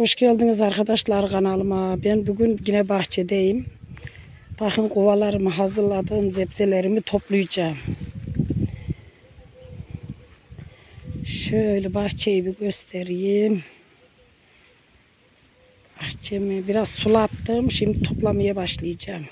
Hoş geldiniz arkadaşlar kanalıma. Ben bugün yine bahçedeyim. Bakın kovalarımı hazırladığım zebzelerimi toplayacağım. Şöyle bahçeyi bir göstereyim. Bahçemi biraz sulattım. Şimdi toplamaya başlayacağım.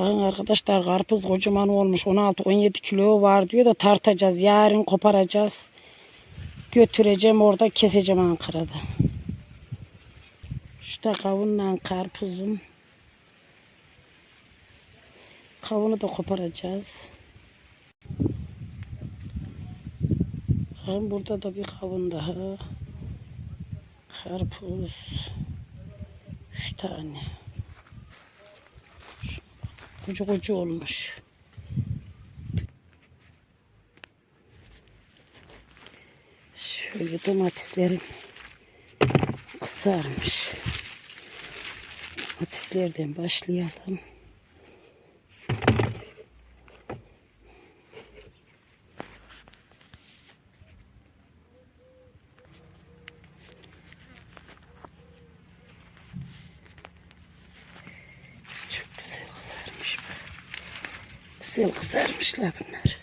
Bakın arkadaşlar karpuz kocaman olmuş. 16-17 kilo var diyor da tartacağız. Yarın koparacağız. Götüreceğim orada keseceğim Ankara'da. Şu kavunla karpuzum. Kavunu da koparacağız. Bakın burada da bir kavun daha. Karpuz. Üç tane. Koca koca olmuş. Şöyle domateslerim kızarmış. Domateslerden başlayalım. Çok güzel kızarmış bak. Güzel kızarmışlar bunlar.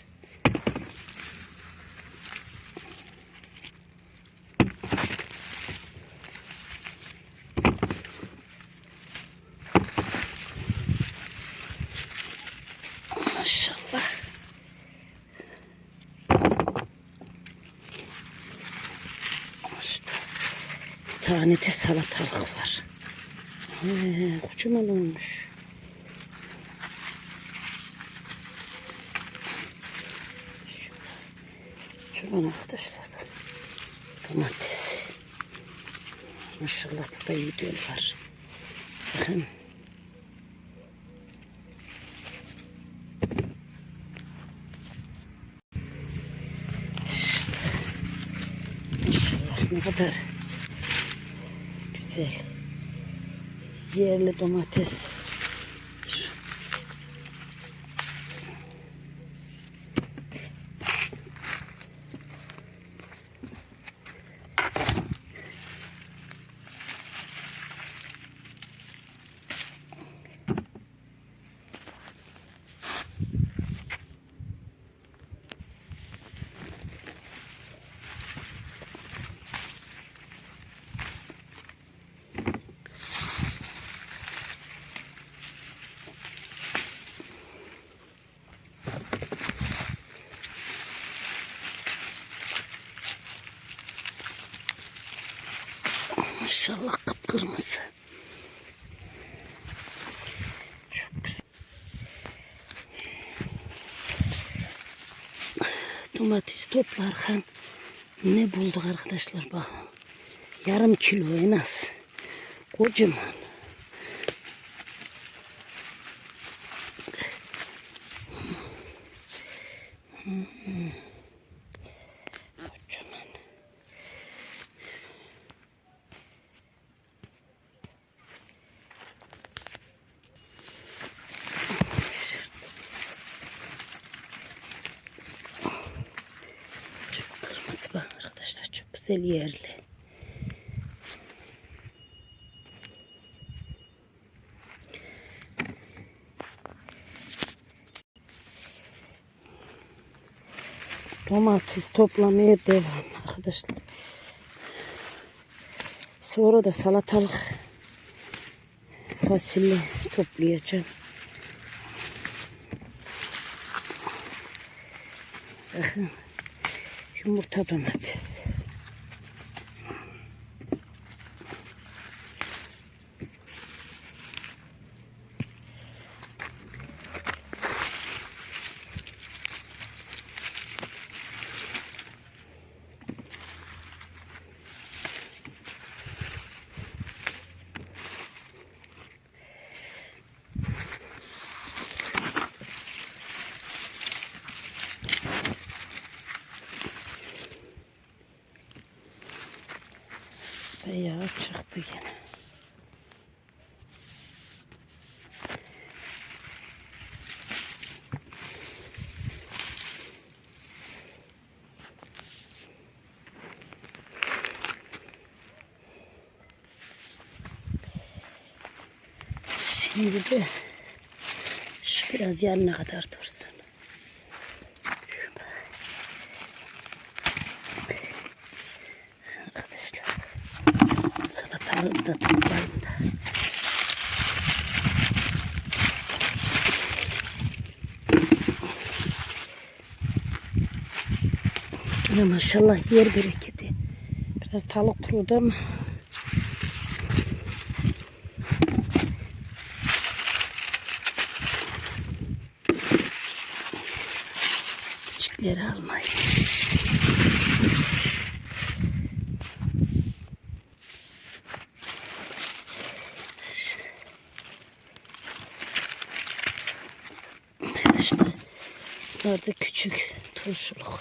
Maşallah. İşte bir tane de salatalık var. He, kocaman olmuş. Çoban arkadaşlar. Domates. Maşallah burada iyi diyorlar. Bakın. Maşallah ne kadar güzel. Yerli domates. Maşallah kıpkırmızı. Çok güzel. Domates toplarken ne bulduk arkadaşlar bakın. Yarım kilo en az. Kocaman. Çok kırmızı bak arkadaşlar çok güzel yerli. Domates toplamaya devam arkadaşlar. Sonra da salatalık fasulye toplayacağım. Bakın yumurta domates. çıktı gene. Şimdi de şu biraz yanına kadar dur. Yine maşallah yer bereketi. Biraz tavuk kurudu ama. Küçükleri almayın. İşte bunlar da küçük turşuluk.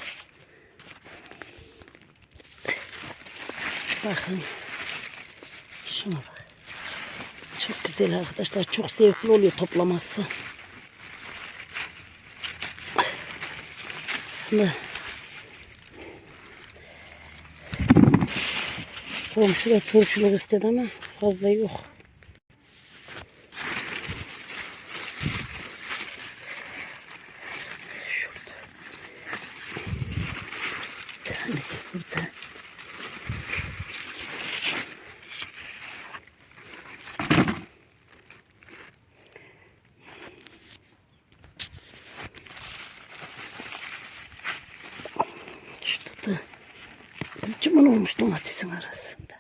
Şuna bak. Çok güzel arkadaşlar. Çok zevkli oluyor toplaması. Aslında komşu da turşuluk istedi ama fazla yok. Şurada. Bir tane de burada. Şurada da kocaman olmuş domatesin arasında.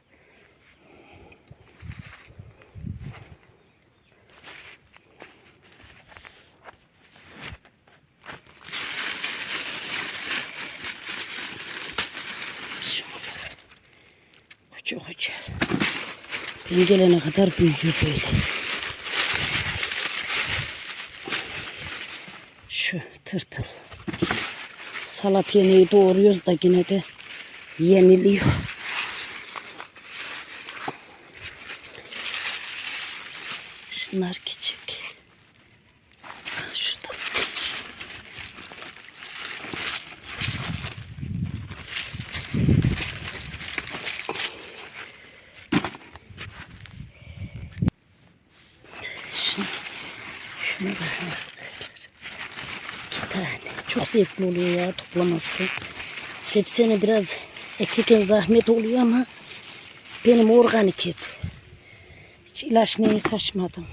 Şuna bak. Koca koca. Ben gelene kadar büyüyor böyle. Şu tırtıl. Salat yemeği doğruyoruz da yine de yeniliyor. Şunlar küçük. Şurada. Şunu, arkadaşlar. İki tane. Çok zevkli oluyor ya toplaması. Sebzene biraz ekirken zahmet oluyor ama benim organik et. Hiç ilaç neyi saçmadım.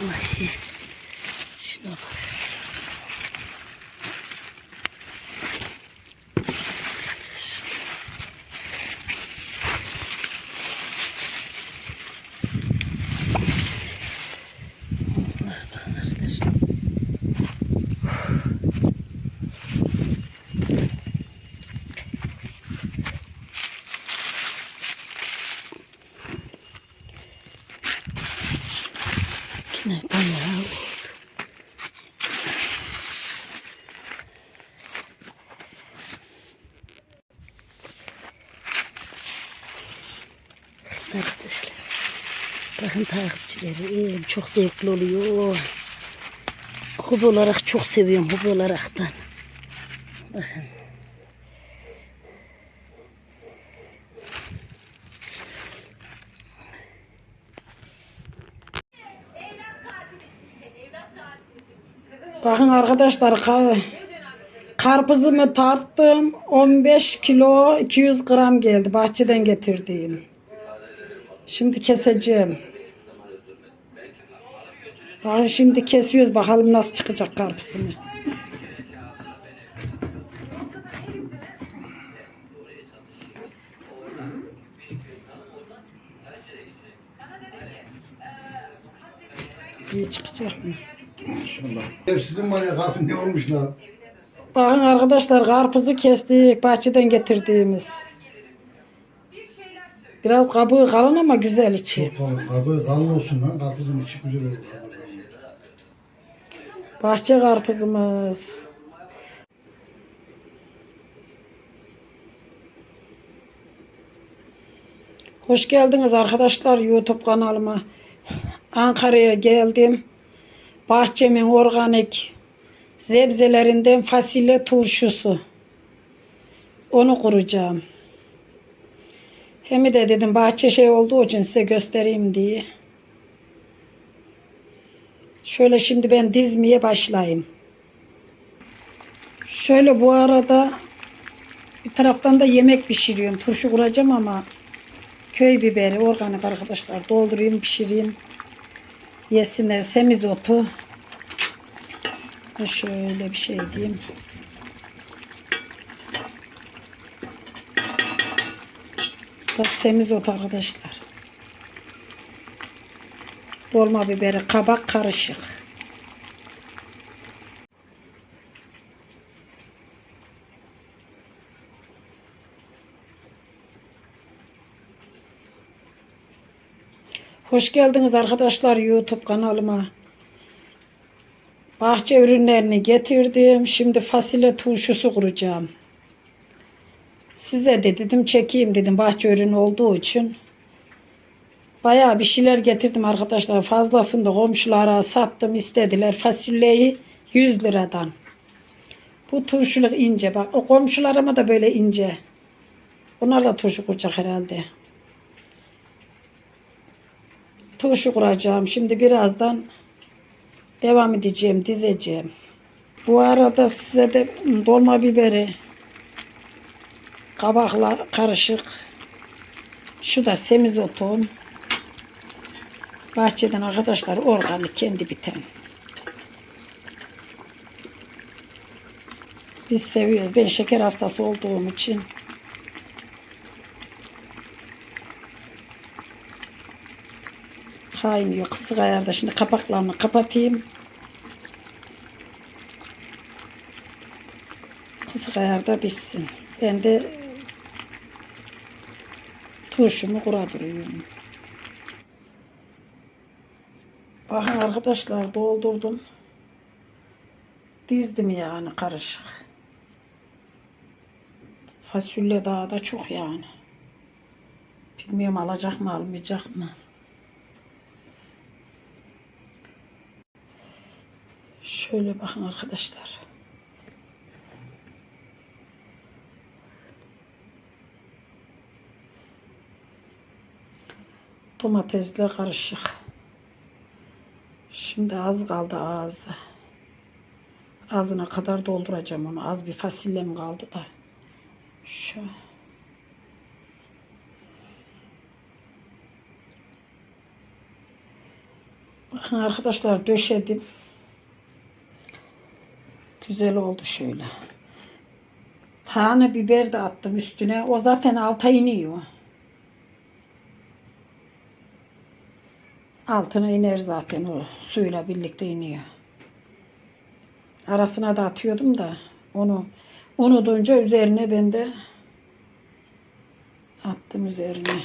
Vallahi. Şuna bak. Allah bakın arkadaşlar. Yine bayağı oldu. Arkadaşlar. Bakın takipçileri çok zevkli oluyor. Hobi olarak çok seviyorum hobi olaraktan. Bakın. Bakın arkadaşlar ka- karpuzumu tarttım. 15 kilo 200 gram geldi bahçeden getirdiğim. Şimdi keseceğim. Bakın şimdi kesiyoruz bakalım nasıl çıkacak karpuzumuz. İyi çıkacak mı? Ev sizin var ya karpuz ne olmuş lan? Bakın arkadaşlar karpuzu kestik bahçeden getirdiğimiz. Biraz kabuğu kalın ama güzel içi. Çok kalın. Kabuğu kalın olsun lan. Karpuzun içi güzel olur. Bahçe karpuzumuz. Hoş geldiniz arkadaşlar YouTube kanalıma. Ankara'ya geldim. Bahçemin organik zebzelerinden fasulye turşusu. Onu kuracağım. Hem de dedim bahçe şey olduğu için size göstereyim diye. Şöyle şimdi ben dizmeye başlayayım. Şöyle bu arada bir taraftan da yemek pişiriyorum. Turşu kuracağım ama köy biberi organik arkadaşlar doldurayım pişireyim. Yesinler semizotu. Şöyle bir şey diyeyim. Da semizot arkadaşlar. Dolma biberi, kabak karışık. Hoş geldiniz arkadaşlar YouTube kanalıma. Bahçe ürünlerini getirdim. Şimdi fasulye turşusu kuracağım. Size de dedim çekeyim dedim bahçe ürünü olduğu için. Bayağı bir şeyler getirdim arkadaşlar. Fazlasını da komşulara sattım istediler. Fasulyeyi 100 liradan. Bu turşuluk ince bak. O komşularıma da böyle ince. Onlar da turşu kuracak herhalde. Turşu kuracağım. Şimdi birazdan devam edeceğim, dizeceğim. Bu arada size de dolma biberi kabakla karışık. Şu da semizotum. Bahçeden arkadaşlar organik kendi biten. Biz seviyoruz. Ben şeker hastası olduğum için kaynıyor kısık ayarda. Şimdi kapaklarını kapatayım. Kısık ayarda pişsin. Ben de turşumu kura duruyorum. Bakın arkadaşlar doldurdum. Dizdim yani karışık. Fasulye daha da çok yani. Bilmiyorum alacak mı almayacak mı. Şöyle bakın arkadaşlar. Domatesle karışık. Şimdi az kaldı ağzı. Ağzına kadar dolduracağım onu. Az bir fasulyem kaldı da. Şu. Bakın arkadaşlar döşedim. Güzel oldu şöyle. Tane biber de attım üstüne. O zaten alta iniyor. Altına iner zaten o suyla birlikte iniyor. Arasına da atıyordum da onu unutunca üzerine ben de attım üzerine.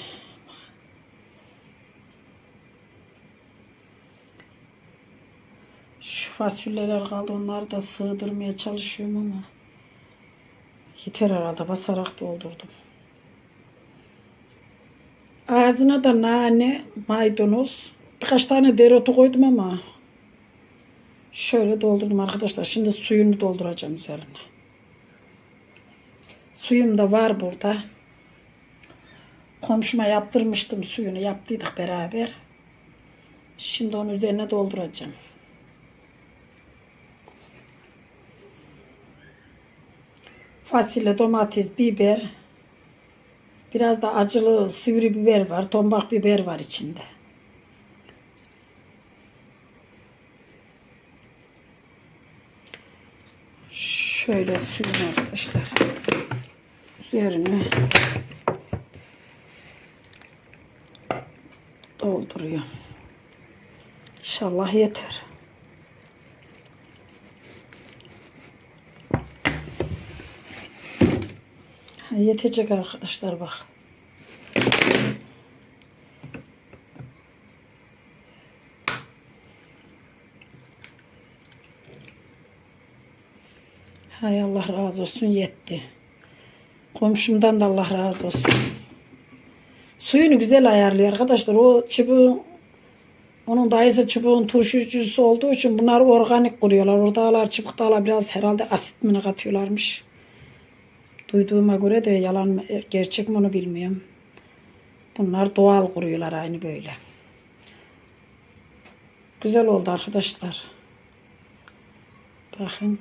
Şu fasulyeler kaldı onları da sığdırmaya çalışıyorum ama yeter herhalde basarak doldurdum. Ağzına da nane, maydanoz, birkaç tane dereotu koydum ama şöyle doldurdum arkadaşlar. Şimdi suyunu dolduracağım üzerine. Suyum da var burada. Komşuma yaptırmıştım suyunu. Yaptıydık beraber. Şimdi onun üzerine dolduracağım. Fasulye, domates, biber. Biraz da acılı sivri biber var. Tombak biber var içinde. Şöyle suyunu arkadaşlar. Üzerine dolduruyor. İnşallah yeter. Yetecek arkadaşlar bak. Hay Allah razı olsun yetti. Komşumdan da Allah razı olsun. Suyunu güzel ayarlıyor arkadaşlar. O çubuğun onun dayısı çubuğun turşucusu olduğu için bunlar organik kuruyorlar. Oradalar çubuktalar biraz herhalde asit mi katıyorlarmış. Duyduğuma göre de yalan mı, gerçek mi onu bilmiyorum. Bunlar doğal kuruyorlar aynı böyle. Güzel oldu arkadaşlar. Bakın.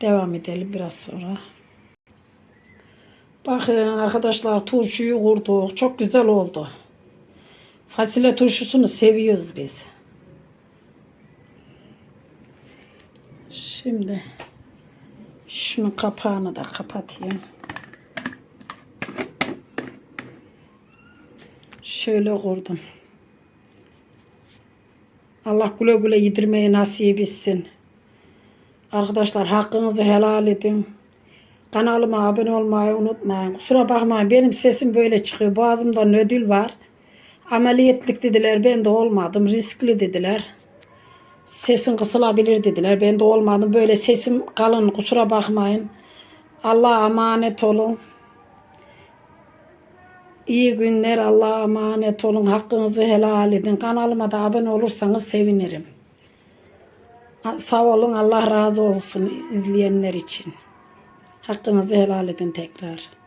Devam edelim biraz sonra. Bakın arkadaşlar turşuyu kurduk. Çok güzel oldu. Fasulye turşusunu seviyoruz biz. Şimdi şunun kapağını da kapatayım. Şöyle kurdum. Allah güle güle yedirmeyi nasip etsin. Arkadaşlar hakkınızı helal edin. Kanalıma abone olmayı unutmayın. Kusura bakmayın benim sesim böyle çıkıyor. Boğazımda nödül var. Ameliyatlık dediler. Ben de olmadım. Riskli dediler. Sesin kısılabilir dediler. Ben de olmadım. Böyle sesim kalın. Kusura bakmayın. Allah'a emanet olun. İyi günler. Allah'a emanet olun. Hakkınızı helal edin. Kanalıma da abone olursanız sevinirim. Sağ olun. Allah razı olsun izleyenler için. Hakkınızı helal edin tekrar.